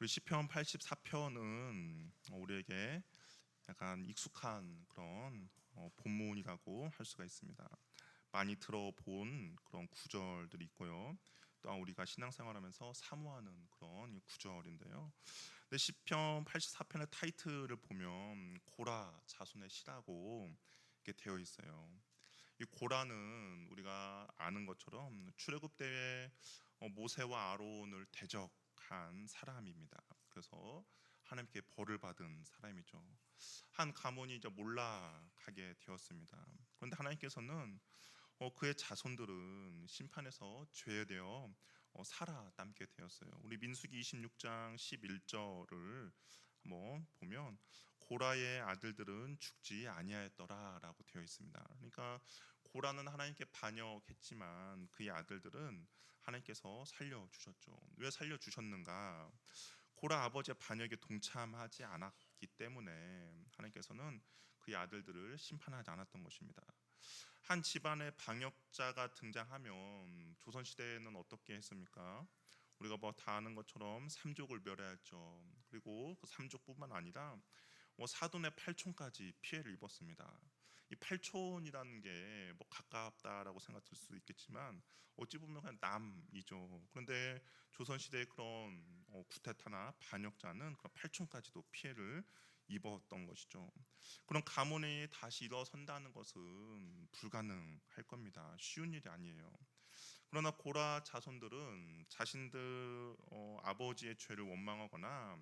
우리 시편 84편은 우리에게 약간 익숙한 그런 어, 본문이라고 할 수가 있습니다. 많이 들어본 그런 구절들이 있고요. 또한 우리가 신앙생활하면서 사모하는 그런 구절인데요. 근데 시편 84편의 타이틀을 보면 고라 자손의 시라고 이렇게 되어 있어요. 이 고라는 우리가 아는 것처럼 출애굽 때에 어, 모세와 아론을 대적 한 사람입니다. 그래서 하나님께 벌을 받은 사람이죠. 한 가문이 이제 몰락하게 되었습니다. 그런데 하나님께서는 어, 그의 자손들은 심판에서 죄되어 어, 살아남게 되었어요. 우리 민수기 26장 11절을 한번 보면 고라의 아들들은 죽지 아니하였더라라고 되어 있습니다. 그러니까 고라는 하나님께 반역했지만 그의 아들들은 하나님께서 살려 주셨죠. 왜 살려 주셨는가? 고라 아버지의 반역에 동참하지 않았기 때문에 하나님께서는 그의 아들들을 심판하지 않았던 것입니다. 한 집안의 방역자가 등장하면 조선 시대에는 어떻게 했습니까? 우리가 뭐 다 아는 것처럼 삼족을 멸해했죠. 그리고 그 삼족뿐만 아니라 뭐 사돈의 팔촌까지 피해를 입었습니다. 이 팔촌이라는 게 뭐 가깝다라고 생각될 수도 있겠지만 어찌 보면 그냥 남이죠. 그런데 조선 시대의 그런 어, 구테타나 반역자는 그런 팔촌까지도 피해를 입었던 것이죠. 그런 가문이 다시 일어선다는 것은 불가능할 겁니다. 쉬운 일이 아니에요. 그러나 고라 자손들은 자신들 어, 아버지의 죄를 원망하거나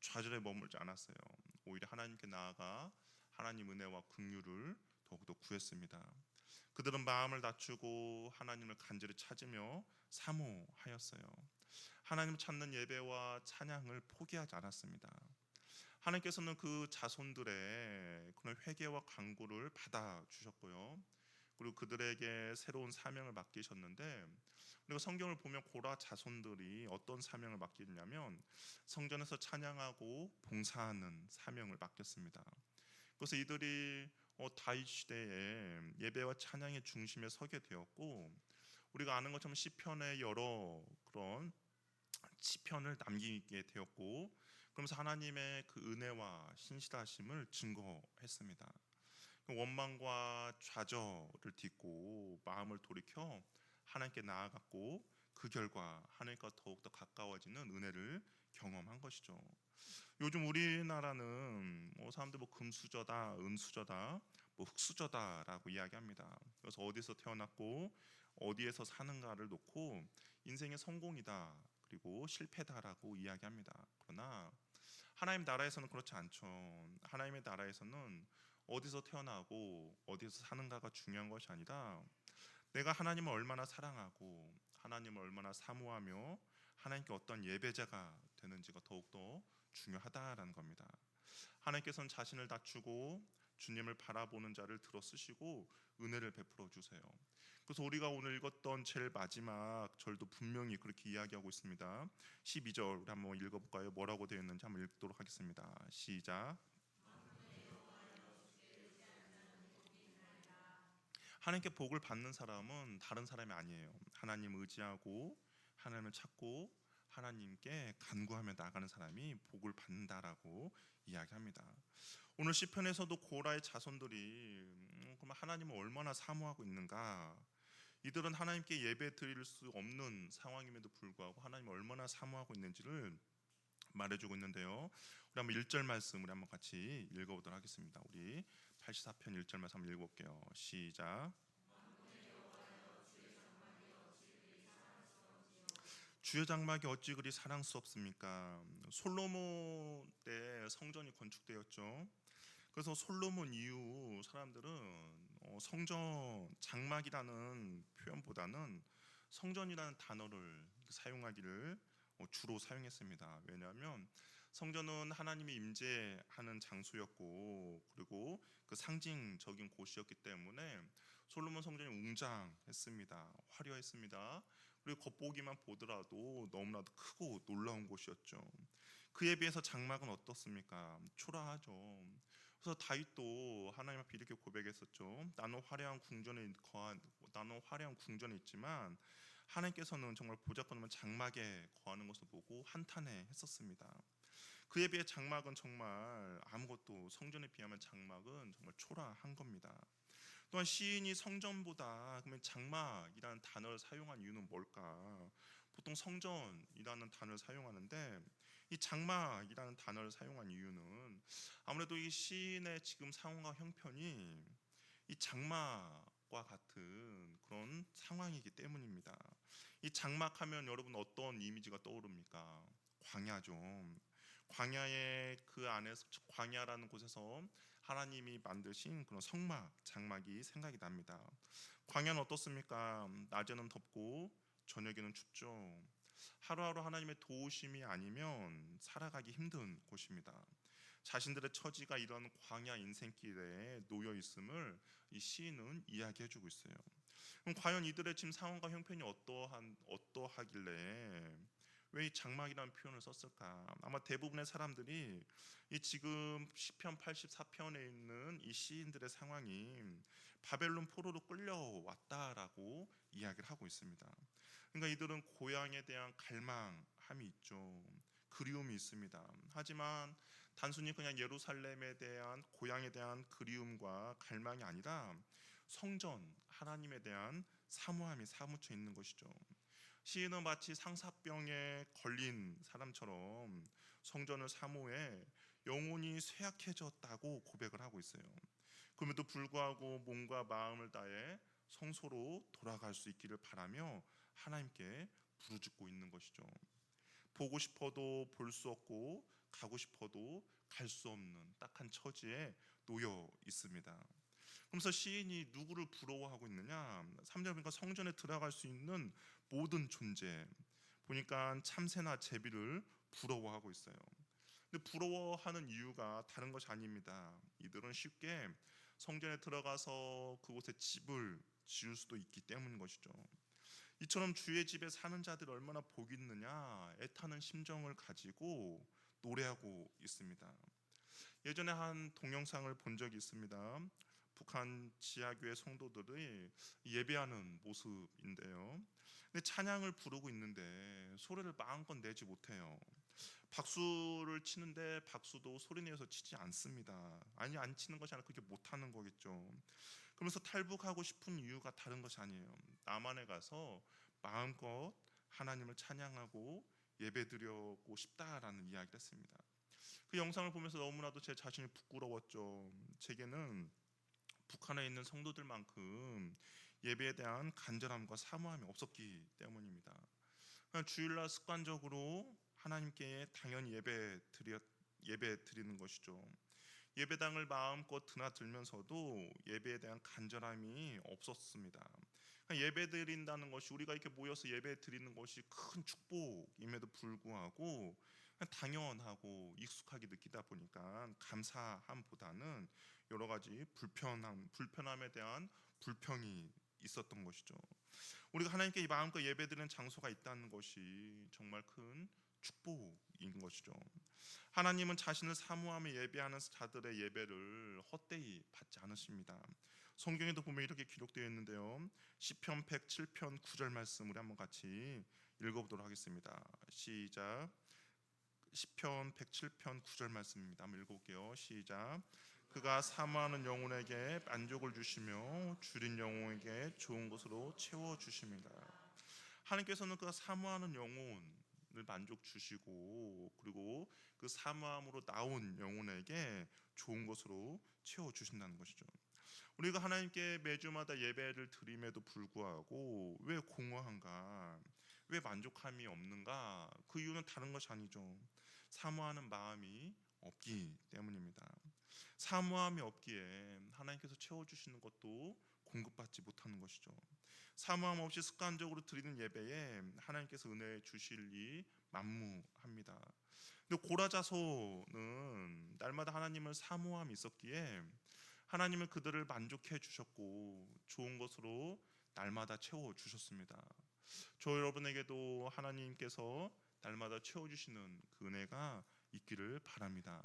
좌절에 머물지 않았어요. 오히려 하나님께 나아가 하나님 은혜와 긍휼을 더욱더 구했습니다. 그들은 마음을 낮추고 하나님을 간절히 찾으며 사모하였어요. 하나님을 찾는 예배와 찬양을 포기하지 않았습니다. 하나님께서는 그 자손들의 그런 회개와 간구를 받아 주셨고요. 그리고 그들에게 새로운 사명을 맡기셨는데 우리가 성경을 보면 고라 자손들이 어떤 사명을 맡기냐면 성전에서 찬양하고 봉사하는 사명을 맡겼습니다. 그래서 이들이 어, 다윗 시대에 예배와 찬양의 중심에 서게 되었고 우리가 아는 것처럼 시편의 여러 그런 시편을 남기게 되었고 그러면서 하나님의 그 은혜와 신실하심을 증거했습니다. 그 원망과 좌절을 딛고 마음을 돌이켜 하나님께 나아갔고 그 결과 하나님과 더욱더 가까워지는 은혜를 경험한 것이죠. 요즘 우리나라는 뭐 사람들 뭐 금수저다, 은수저다, 뭐 흙수저다라고 이야기합니다. 그래서 어디서 태어났고 어디에서 사는가를 놓고 인생의 성공이다 그리고 실패다라고 이야기합니다. 그러나 하나님 나라에서는 그렇지 않죠. 하나님의 나라에서는 어디서 태어나고 어디서 사는가가 중요한 것이 아니라 내가 하나님을 얼마나 사랑하고 하나님을 얼마나 사모하며 하나님께 어떤 예배자가 되는지가 더욱더 중요하다라는 겁니다. 하나님께서는 자신을 낮추고 주님을 바라보는 자를 들어 쓰시고 은혜를 베풀어 주세요. 그래서 우리가 오늘 읽었던 제일 마지막 절도 분명히 그렇게 이야기하고 있습니다. 12절 우리 한번 읽어볼까요? 뭐라고 되어 있는지 한번 읽도록 하겠습니다. 시작. 하나님께 복을 받는 사람은 다른 사람이 아니에요. 하나님 의지하고 하나님을 찾고 하나님께 간구하며 나가는 사람이 복을 받는다라고 이야기합니다. 오늘 시편에서도 고라의 자손들이 음, 그럼 하나님을 얼마나 사모하고 있는가? 이들은 하나님께 예배 드릴 수 없는 상황임에도 불구하고 하나님을 얼마나 사모하고 있는지를 말해주고 있는데요. 우리 한번 1절 말씀 우리 한번 같이 읽어보도록 하겠습니다. 우리 84편 1절 말씀 읽어볼게요. 시작. 주의 장막이 어찌 그리 사랑스럽습니까? 솔로몬 때 성전이 건축되었죠. 그래서 솔로몬 이후 사람들은 어, 성전 장막이라는 표현보다는 성전이라는 단어를 사용하기를 어, 주로 사용했습니다. 왜냐하면 성전은 하나님이 임재하는 장소였고 그리고 그 상징적인 곳이었기 때문에 솔로몬 성전이 웅장했습니다. 화려했습니다. 그리고 겉보기만 보더라도 너무나도 크고 놀라운 곳이었죠. 그에 비해서 장막은 어떻습니까? 초라하죠. 그래서 다윗도 하나님 앞에 이렇게 고백했었죠. 나는 화려한 궁전에 거한 나는 화려한 궁전에 있지만 하나님께서는 정말 보잘것없는 장막에 거하는 것을 보고 한탄해 했었습니다. 그에 비해 장막은 정말 아무것도 성전에 비하면 장막은 정말 초라한 겁니다. 또한 시인이 성전보다 그러면 장막이라는 단어를 사용한 이유는 뭘까? 보통 성전이라는 단어를 사용하는데 이 장막이라는 단어를 사용한 이유는 아무래도 이 시인의 지금 상황과 형편이 이 장막과 같은 그런 상황이기 때문입니다. 이 장막하면 여러분 어떤 이미지가 떠오릅니까? 광야죠. 광야의 그 안에서 광야라는 곳에서 하나님이 만드신 그런 성막, 장막이 생각이 납니다. 광야는 어떻습니까? 낮에는 덥고 저녁에는 춥죠. 하루하루 하나님의 도우심이 아니면 살아가기 힘든 곳입니다. 자신들의 처지가 이런 광야 인생길에 놓여 있음을 이 시인은 이야기해 주고 있어요. 그럼 과연 이들의 지금 상황과 형편이 어떠한 어떠하길래 왜 이 장막이라는 표현을 썼을까? 아마 대부분의 사람들이 이 지금 시편 84편에 있는 이 시인들의 상황이 바벨론 포로로 끌려왔다라고 이야기를 하고 있습니다. 그러니까 이들은 고향에 대한 갈망함이 있죠. 그리움이 있습니다. 하지만 단순히 그냥 예루살렘에 대한 고향에 대한 그리움과 갈망이 아니라 성전 하나님에 대한 사모함이 사무쳐 있는 것이죠. 시인은 마치 상사병에 걸린 사람처럼 성전을 사모해 영혼이 쇠약해졌다고 고백을 하고 있어요. 그럼에도 불구하고 몸과 마음을 다해 성소로 돌아갈 수 있기를 바라며 하나님께 부르짖고 있는 것이죠. 보고 싶어도 볼 수 없고 가고 싶어도 갈 수 없는 딱한 처지에 놓여 있습니다. 그러면서 시인이 누구를 부러워하고 있느냐? 3절 보니까 성전에 들어갈 수 있는 모든 존재 보니까 참새나 제비를 부러워하고 있어요. 근데 부러워하는 이유가 다른 것이 아닙니다. 이들은 쉽게 성전에 들어가서 그곳에 집을 지을 수도 있기 때문인 것이죠. 이처럼 주의 집에 사는 자들이 얼마나 복이 있느냐 애타는 심정을 가지고 노래하고 있습니다. 예전에 한 동영상을 본 적이 있습니다. 북한 지하교회 성도들이 예배하는 모습인데요. 근데 찬양을 부르고 있는데 소리를 마음껏 내지 못해요. 박수를 치는데 박수도 소리 내서 치지 않습니다. 아니 안 치는 것이 아니라 그렇게 못하는 거겠죠. 그러면서 탈북하고 싶은 이유가 다른 것이 아니에요. 남한에 가서 마음껏 하나님을 찬양하고 예배드리고 싶다라는 이야기를 했습니다. 그 영상을 보면서 너무나도 제 자신이 부끄러웠죠. 제게는 북한에 있는 성도들만큼 예배에 대한 간절함과 사모함이 없었기 때문입니다. 주일날 습관적으로 하나님께 당연히 예배 드려 예배 드리는 것이죠. 예배당을 마음껏 드나들면서도 예배에 대한 간절함이 없었습니다. 예배 드린다는 것이 우리가 이렇게 모여서 예배 드리는 것이 큰 축복임에도 불구하고 당연하고 익숙하게 느끼다 보니까 감사함보다는 여러 가지 불편함, 불편함에 대한 불평이 있었던 것이죠. 우리가 하나님께 마음껏 예배드리는 장소가 있다는 것이 정말 큰 축복인 것이죠. 하나님은 자신을 사모하며 예배하는 자들의 예배를 헛되이 받지 않으십니다. 성경에도 보면 이렇게 기록되어 있는데요. 시편 107편 9절 말씀 우리 한번 같이 읽어보도록 하겠습니다. 시작. 시편 107편 9절 말씀입니다. 한번 읽어볼게요. 시작. 그가 사모하는 영혼에게 만족을 주시며 줄인 영혼에게 좋은 것으로 채워 주십니다. 하나님께서는 그가 사모하는 영혼을 만족 주시고 그리고 그 사모함으로 나온 영혼에게 좋은 것으로 채워 주신다는 것이죠. 우리가 하나님께 매주마다 예배를 드림에도 불구하고 왜 공허한가? 왜 만족함이 없는가? 그 이유는 다른 것이 아니죠. 사모하는 마음이 없기 때문입니다. 사모함이 없기에 하나님께서 채워주시는 것도 공급받지 못하는 것이죠. 사모함 없이 습관적으로 드리는 예배에 하나님께서 은혜 주실리 만무합니다. 근데 고라자소는 날마다 하나님을 사모함이 있었기에 하나님은 그들을 만족해 주셨고 좋은 것으로 날마다 채워 주셨습니다. 저 여러분에게도 하나님께서 날마다 채워 주시는 그 은혜가 있기를 바랍니다.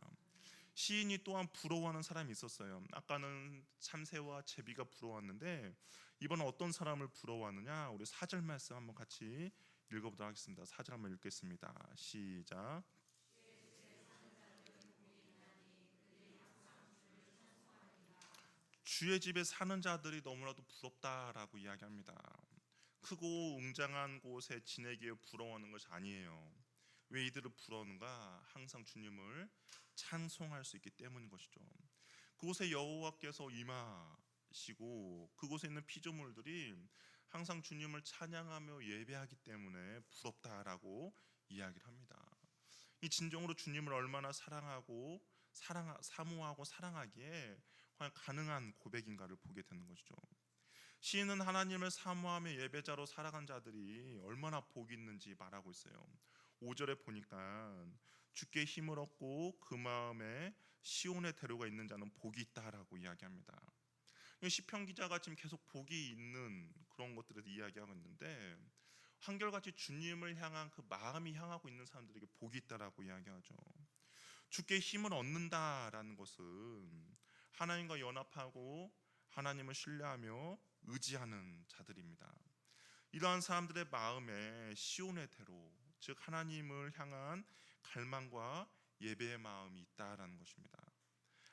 시인이 또한 부러워하는 사람이 있었어요. 아까는 참새와 제비가 부러웠는데 이번은 어떤 사람을 부러워하느냐? 우리 사절 말씀 한번 같이 읽어보도록 하겠습니다. 사절 한번 읽겠습니다. 시작. 주의 집에 사는 자들이 너무나도 부럽다라고 이야기합니다. 크고 웅장한 곳에 지내기에 부러워하는 것이 아니에요. 왜 이들을 부러우는가? 항상 주님을 찬송할 수 있기 때문인 것이죠. 그곳에 여호와께서 임하시고 그곳에 있는 피조물들이 항상 주님을 찬양하며 예배하기 때문에 부럽다라고 이야기를 합니다. 이 진정으로 주님을 얼마나 사랑하고 사랑 사모하고 사랑하기에 과연 가능한 고백인가를 보게 되는 것이죠. 시인은 하나님을 사모하며 예배자로 살아간 자들이 얼마나 복이 있는지 말하고 있어요. 5절에 보니까 주께 힘을 얻고 그 마음에 시온의 대로가 있는 자는 복이 있다라고 이야기합니다. 이 시편 기자가 지금 계속 복이 있는 그런 것들을 이야기하고 있는데 한결같이 주님을 향한 그 마음이 향하고 있는 사람들에게 복이 있다라고 이야기하죠. 주께 힘을 얻는다라는 것은 하나님과 연합하고 하나님을 신뢰하며 의지하는 자들입니다. 이러한 사람들의 마음에 시온의 대로 즉 하나님을 향한 갈망과 예배의 마음이 있다라는 것입니다.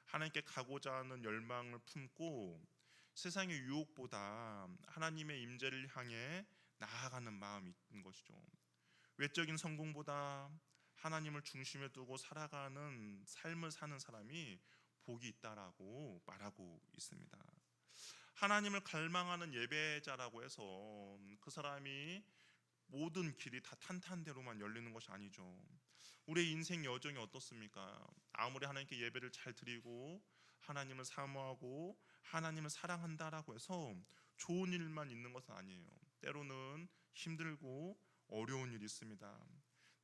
하나님께 가고자 하는 열망을 품고 세상의 유혹보다 하나님의 임재를 향해 나아가는 마음이 있는 것이죠. 외적인 성공보다 하나님을 중심에 두고 살아가는 삶을 사는 사람이 복이 있다라고 말하고 있습니다. 하나님을 갈망하는 예배자라고 해서 그 사람이 모든 길이 다 탄탄대로만 열리는 것이 아니죠. 우리의 인생 여정이 어떻습니까? 아무리 하나님께 예배를 잘 드리고 하나님을 사모하고 하나님을 사랑한다라고 해서 좋은 일만 있는 것은 아니에요. 때로는 힘들고 어려운 일이 있습니다.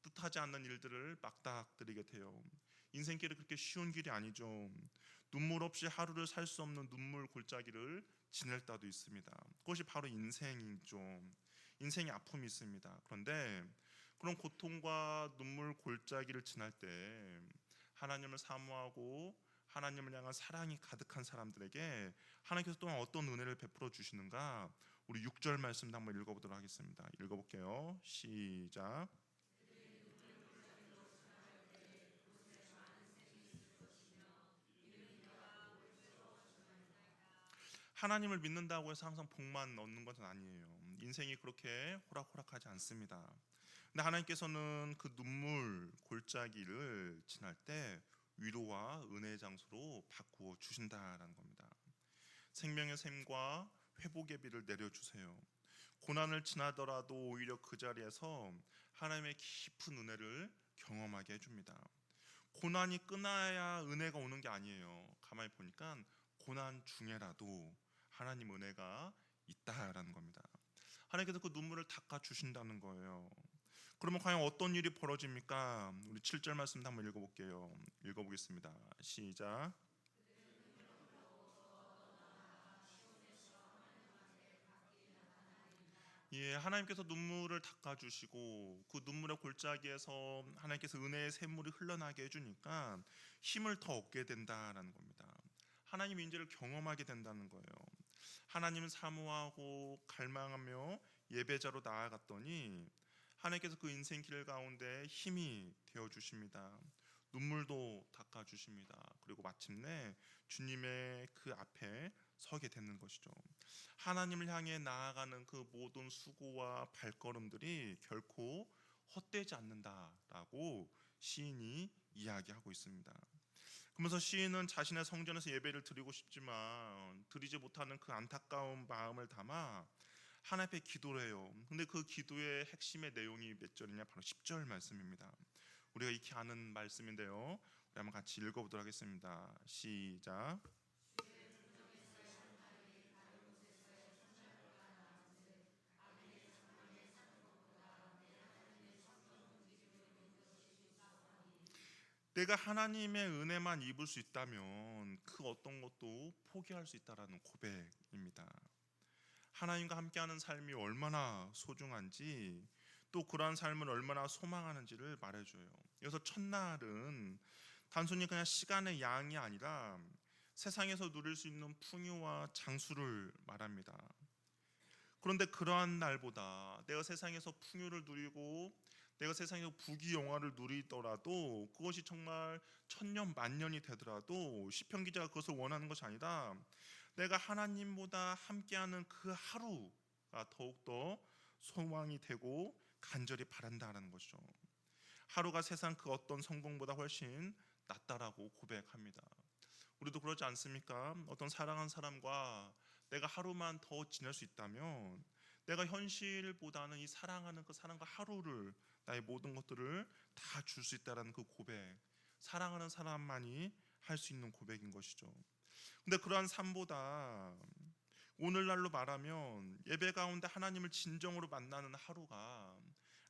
뜻하지 않는 일들을 막닥뜨리게 돼요. 인생길이 그렇게 쉬운 길이 아니죠. 눈물 없이 하루를 살 수 없는 눈물 골짜기를 지낼 때도 있습니다. 그것이 바로 인생이죠. 인생의 아픔이 있습니다. 그런데 그런 고통과 눈물 골짜기를 지날 때 하나님을 사모하고 하나님을 향한 사랑이 가득한 사람들에게 하나님께서 또한 어떤 은혜를 베풀어 주시는가 우리 6절 말씀 한번 읽어보도록 하겠습니다. 읽어볼게요. 시작. 하나님을 믿는다고 해서 항상 복만 얻는 것은 아니에요. 인생이 그렇게 호락호락하지 않습니다. 근데 하나님께서는 그 눈물 골짜기를 지날 때 위로와 은혜의 장소로 바꾸어 주신다라는 겁니다. 생명의 샘과 회복의 비를 내려 주세요. 고난을 지나더라도 오히려 그 자리에서 하나님의 깊은 은혜를 경험하게 해줍니다. 고난이 끝나야 은혜가 오는 게 아니에요. 가만히 보니까 고난 중에라도 하나님 은혜가 있다라는 겁니다. 하나님께서 그 눈물을 닦아 주신다는 거예요. 그러면 과연 어떤 일이 벌어집니까? 우리 7절 말씀 한번 읽어볼게요. 읽어보겠습니다. 시작. 예, 하나님께서 눈물을 닦아주시고 그 눈물의 골짜기에서 하나님께서 은혜의 샘물이 흘러나게 해주니까 힘을 더 얻게 된다라는 겁니다. 하나님 인재를 경험하게 된다는 거예요. 하나님을 사모하고 갈망하며 예배자로 나아갔더니 하나님께서 그 인생길 가운데 힘이 되어 주십니다. 눈물도 닦아 주십니다. 그리고 마침내 주님의 그 앞에 서게 되는 것이죠. 하나님을 향해 나아가는 그 모든 수고와 발걸음들이 결코 헛되지 않는다라고 시인이 이야기하고 있습니다. 그러면서 시인은 자신의 성전에서 예배를 드리고 싶지만 드리지 못하는 그 안타까운 마음을 담아 하나님 앞에 기도를 해요. 근데 그 기도의 핵심의 내용이 몇 절이냐? 바로 10절 말씀입니다. 우리가 익히 아는 말씀인데요. 우리 한번 같이 읽어보도록 하겠습니다. 시작. 내가 하나님의 은혜만 입을 수 있다면 그 어떤 것도 포기할 수 있다라는 고백입니다. 하나님과 함께하는 삶이 얼마나 소중한지 또 그러한 삶을 얼마나 소망하는지를 말해줘요. 그래서 첫날은 단순히 그냥 시간의 양이 아니라 세상에서 누릴 수 있는 풍요와 장수를 말합니다. 그런데 그러한 날보다 내가 세상에서 풍요를 누리고 내가 세상에서 부귀영화를 누리더라도 그것이 정말 천년 만년이 되더라도 시편 기자가 그것을 원하는 것이 아니라 내가 하나님보다 함께하는 그 하루가 더욱더 소망이 되고 간절히 바란다라는 것이죠. 하루가 세상 그 어떤 성공보다 훨씬 낫다라고 고백합니다. 우리도 그러지 않습니까? 어떤 사랑한 사람과 내가 하루만 더 지낼 수 있다면 내가 현실보다는 이 사랑하는 그 사람과 하루를 나의 모든 것들을 다 줄 수 있다라는 그 고백, 사랑하는 사람만이 할 수 있는 고백인 것이죠. 근데 그러한 삶보다 오늘날로 말하면 예배 가운데 하나님을 진정으로 만나는 하루가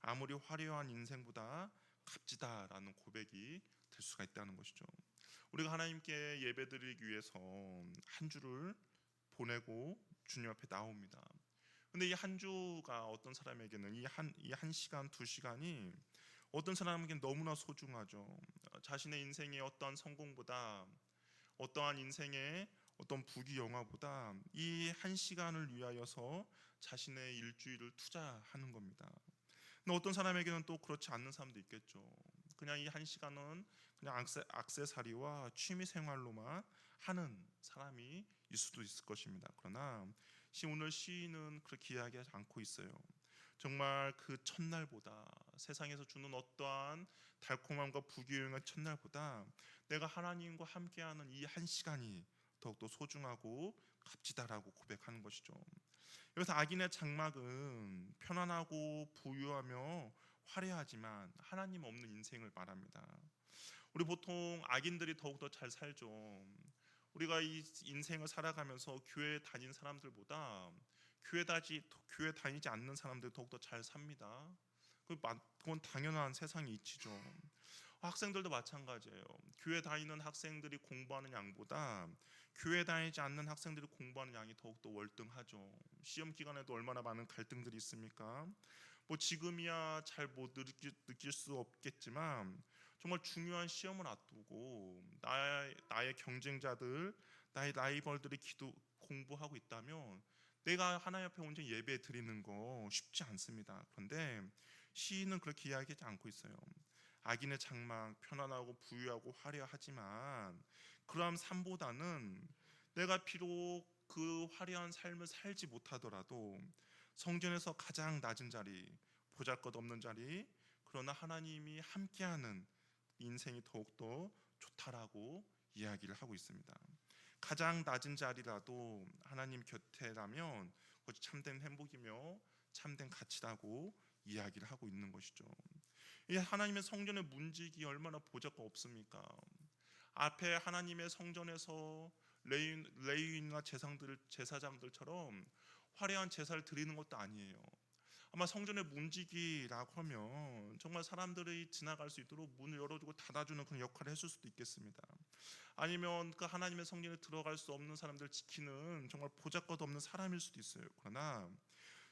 아무리 화려한 인생보다 값지다라는 고백이 될 수가 있다는 것이죠. 우리가 하나님께 예배드리기 위해서 한 주를 보내고 주님 앞에 나옵니다. 근데 이 한 주가 어떤 사람에게는 이 한 이 한 시간 두 시간이 어떤 사람에게는 너무나 소중하죠. 자신의 인생의 어떠한 성공보다 어떠한 인생의 어떤 부귀 영화보다 이 한 시간을 위하여서 자신의 일주일을 투자하는 겁니다. 근데 어떤 사람에게는 또 그렇지 않는 사람도 있겠죠. 그냥 이 한 시간은 그냥 악세, 악세사리와 취미 생활로만 하는 사람이 있을 수도 있을 것입니다. 그러나 시 오늘 시인은 그렇게 이야기하지 않고 있어요. 정말 그 첫날보다 세상에서 주는 어떠한 달콤함과 부귀영화의 첫날보다 내가 하나님과 함께하는 이 한 시간이 더욱더 소중하고 값지다라고 고백하는 것이죠. 여기서 악인의 장막은 편안하고 부유하며 화려하지만 하나님 없는 인생을 말합니다. 우리 보통 악인들이 더욱더 잘 살죠. 우리가 이 인생을 살아가면서 교회 다닌 사람들보다 교회 다지 교회 다니지 않는 사람들 더욱더 잘 삽니다. 그건 당연한 세상의 이치죠. 학생들도 마찬가지예요. 교회 다니는 학생들이 공부하는 양보다 교회 다니지 않는 학생들이 공부하는 양이 더욱더 월등하죠. 시험 기간에도 얼마나 많은 갈등들이 있습니까? 뭐 지금이야 잘 못 느낄, 느낄 수 없겠지만 정말 중요한 시험을 앞두고 나의, 나의 경쟁자들, 나의 라이벌들이 기도 공부하고 있다면 내가 하나님 앞에 온전 예배 드리는 거 쉽지 않습니다. 그런데 시인은 그렇게 이야기하지 않고 있어요. 악인의 장막 편안하고 부유하고 화려하지만 그러한 삶보다는 내가 비록 그 화려한 삶을 살지 못하더라도 성전에서 가장 낮은 자리, 보잘것없는 자리, 그러나 하나님이 함께하는 인생이 더욱더 좋다라고 이야기를 하고 있습니다. 가장 낮은 자리라도 하나님 곁에라면 그것이 참된 행복이며 참된 가치라고 이야기를 하고 있는 것이죠. 이 하나님의 성전의 문직이 얼마나 보자가 없습니까? 앞에 하나님의 성전에서 레인, 레위인과 제상들 제사장들처럼 화려한 제사를 드리는 것도 아니에요. 아마 성전의 문지기라고 하면 정말 사람들이 지나갈 수 있도록 문을 열어주고 닫아주는 그런 역할을 했을 수도 있겠습니다. 아니면 그 하나님의 성전에 들어갈 수 없는 사람들 지키는 정말 보잘것 없는 사람일 수도 있어요. 그러나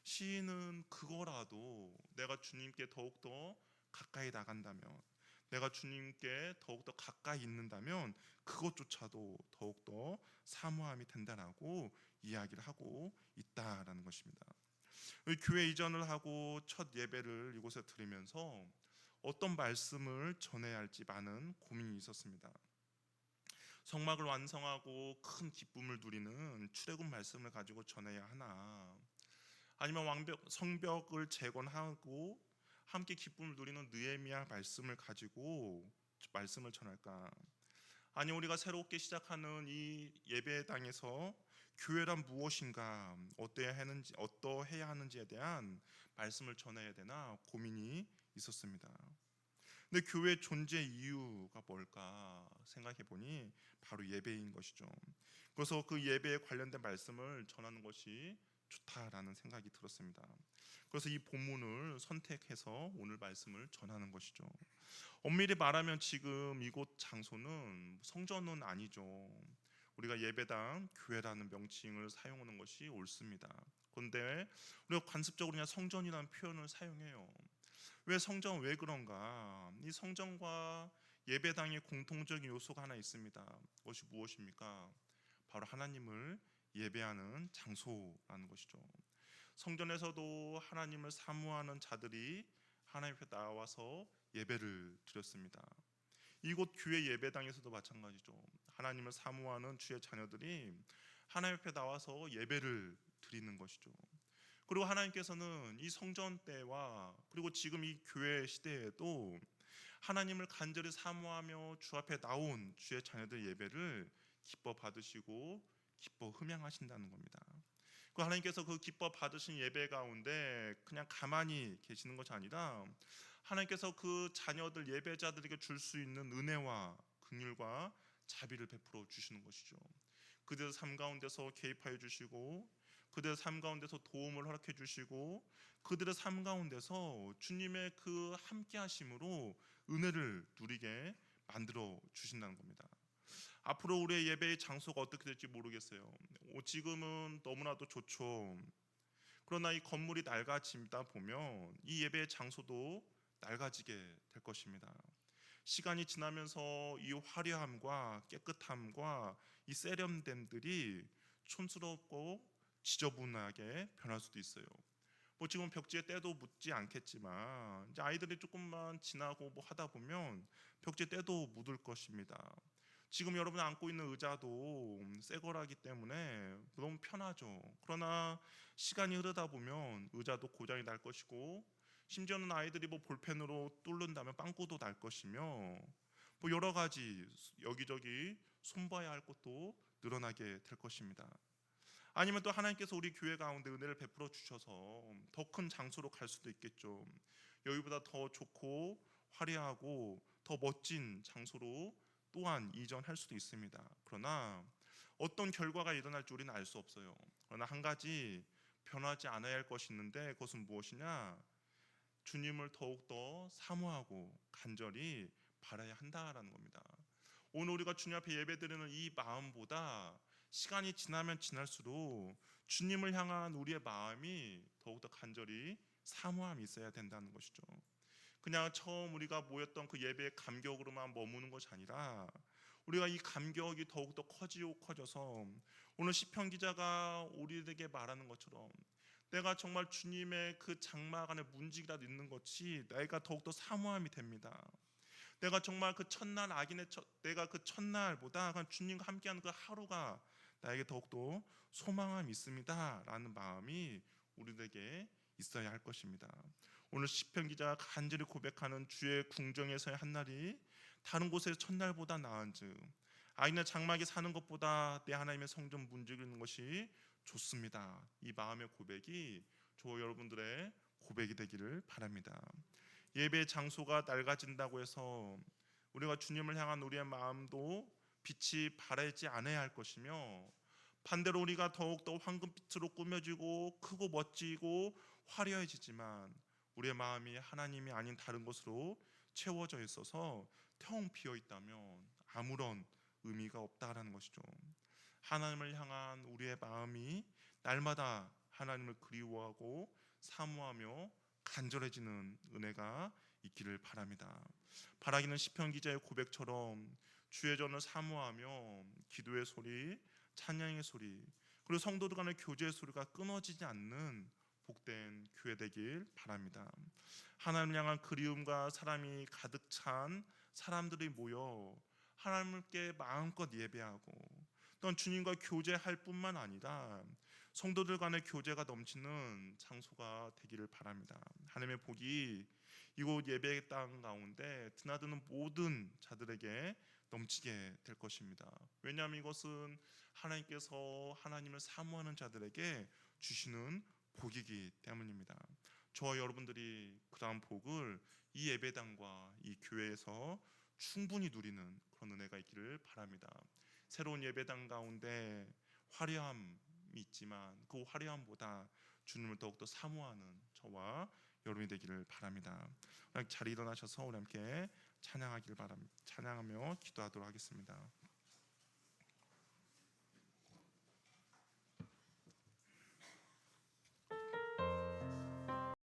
시인은 그거라도 내가 주님께 더욱더 가까이 나간다면 내가 주님께 더욱더 가까이 있는다면 그것조차도 더욱더 사모함이 된다라고 이야기를 하고 있다라는 것입니다. 교회 이전을 하고 첫 예배를 이곳에 드리면서 어떤 말씀을 전해야 할지 많은 고민이 있었습니다. 성막을 완성하고 큰 기쁨을 누리는 출애굽 말씀을 가지고 전해야 하나 아니면 왕벽 성벽을 재건하고 함께 기쁨을 누리는 느헤미야 말씀을 가지고 말씀을 전할까? 아니 우리가 새롭게 시작하는 이 예배당에서 교회란 무엇인가, 어떠해야 하는지, 어떠해야 하는지에 대한 말씀을 전해야 되나 고민이 있었습니다. 근데 교회 존재 이유가 뭘까 생각해 보니 바로 예배인 것이죠. 그래서 그 예배에 관련된 말씀을 전하는 것이 좋다라는 생각이 들었습니다. 그래서 이 본문을 선택해서 오늘 말씀을 전하는 것이죠. 엄밀히 말하면 지금 이곳 장소는 성전은 아니죠. 우리가 예배당, 교회라는 명칭을 사용하는 것이 옳습니다. 그런데 우리가 관습적으로 그냥 성전이라는 표현을 사용해요. 왜 성전 왜 그런가? 이 성전과 예배당의 공통적인 요소가 하나 있습니다. 그것이 무엇입니까? 바로 하나님을 예배하는 장소라는 것이죠. 성전에서도 하나님을 사모하는 자들이 하나님 앞에 나와서 예배를 드렸습니다. 이곳 교회 예배당에서도 마찬가지죠. 하나님을 사모하는 주의 자녀들이 하나님 앞에 나와서 예배를 드리는 것이죠. 그리고 하나님께서는 이 성전 때와 그리고 지금 이 교회 시대에도 하나님을 간절히 사모하며 주 앞에 나온 주의 자녀들 예배를 기뻐 받으시고 기뻐 흠양하신다는 겁니다. 그 하나님께서 그 기뻐 받으신 예배 가운데 그냥 가만히 계시는 것이 아니라 하나님께서 그 자녀들 예배자들에게 줄 수 있는 은혜와 긍휼과 자비를 베풀어 주시는 것이죠. 그들의 삶 가운데서 개입하여 주시고 그들의 삶 가운데서 도움을 허락해 주시고 그들의 삶 가운데서 주님의 그 함께 하심으로 은혜를 누리게 만들어 주신다는 겁니다. 앞으로 우리의 예배의 장소가 어떻게 될지 모르겠어요. 오, 지금은 너무나도 좋죠. 그러나 이 건물이 낡아지다 보면 이 예배의 장소도 낡아지게 될 것입니다. 시간이 지나면서 이 화려함과 깨끗함과 이 세련됨들이 촌스럽고 지저분하게 변할 수도 있어요. 뭐 지금 벽지에 때도 묻지 않겠지만 이제 아이들이 조금만 지나고 뭐 하다 보면 벽지에 때도 묻을 것입니다. 지금 여러분 앉고 있는 의자도 새 거라기 때문에 너무 편하죠. 그러나 시간이 흐르다 보면 의자도 고장이 날 것이고 심지어는 아이들이 뭐 볼펜으로 뚫는다면 빵꾸도 날 것이며 뭐 여러 가지 여기저기 손봐야 할 것도 늘어나게 될 것입니다. 아니면 또 하나님께서 우리 교회 가운데 은혜를 베풀어 주셔서 더 큰 장소로 갈 수도 있겠죠. 여기보다 더 좋고 화려하고 더 멋진 장소로 또한 이전할 수도 있습니다. 그러나 어떤 결과가 일어날지 우리는 알 수 없어요. 그러나 한 가지 변하지 않아야 할 것이 있는데 그것은 무엇이냐? 주님을 더욱더 사모하고 간절히 바라야 한다라는 겁니다. 오늘 우리가 주님 앞에 예배드리는 이 마음보다 시간이 지나면 지날수록 주님을 향한 우리의 마음이 더욱더 간절히 사모함이 있어야 된다는 것이죠. 그냥 처음 우리가 모였던 그 예배의 감격으로만 머무는 것이 아니라 우리가 이 감격이 더욱더 커지고 커져서 오늘 시편 기자가 우리에게 말하는 것처럼 내가 정말 주님의 그 장막 안에 문지기라도 있는 것이 내가 더욱더 사모함이 됩니다. 내가 정말 그 첫날 악인의 첫, 내가 그 첫날보다 주님과 함께하는 그 하루가 나에게 더욱더 소망함이 있습니다라는 마음이 우리에게 있어야 할 것입니다. 오늘 시편 기자가 간절히 고백하는 주의 궁정에서의 한 날이 다른 곳의 첫날보다 나은즉 아이나 장막에 사는 것보다 내 하나님의 성전 문지르는 것이 좋습니다. 이 마음의 고백이 저 여러분들의 고백이 되기를 바랍니다. 예배 장소가 낡아진다고 해서 우리가 주님을 향한 우리의 마음도 빛이 바라지 않아야 할 것이며 반대로 우리가 더욱더 황금빛으로 꾸며지고 크고 멋지고 화려해지지만 우리의 마음이 하나님이 아닌 다른 것으로 채워져 있어서 텅 비어 있다면 아무런 의미가 없다라는 것이죠. 하나님을 향한 우리의 마음이 날마다 하나님을 그리워하고 사모하며 간절해지는 은혜가 있기를 바랍니다. 바라기는 시편 기자의 고백처럼 주의 전을 사모하며 기도의 소리, 찬양의 소리, 그리고 성도들 간의 교제의 소리가 끊어지지 않는 복된 교회 되길 바랍니다. 하나님 향한 그리움과 사람이 가득 찬 사람들이 모여 하나님께 마음껏 예배하고 또한 주님과 교제할 뿐만 아니라 성도들 간의 교제가 넘치는 장소가 되기를 바랍니다. 하나님의 복이 이곳 예배 땅 가운데 드나드는 모든 자들에게 넘치게 될 것입니다. 왜냐하면 이것은 하나님께서 하나님을 사모하는 자들에게 주시는 복이기 때문입니다. 저와 여러분들이 그러한 복을 이 예배당과 이 교회에서 충분히 누리는 그런 은혜가 있기를 바랍니다. 새로운 예배당 가운데 화려함이 있지만 그 화려함보다 주님을 더욱더 사모하는 저와 여러분이 되기를 바랍니다. 잘 일어나셔서 우리 함께 찬양하기를 바랍니다. 찬양하며 기도하도록 하겠습니다.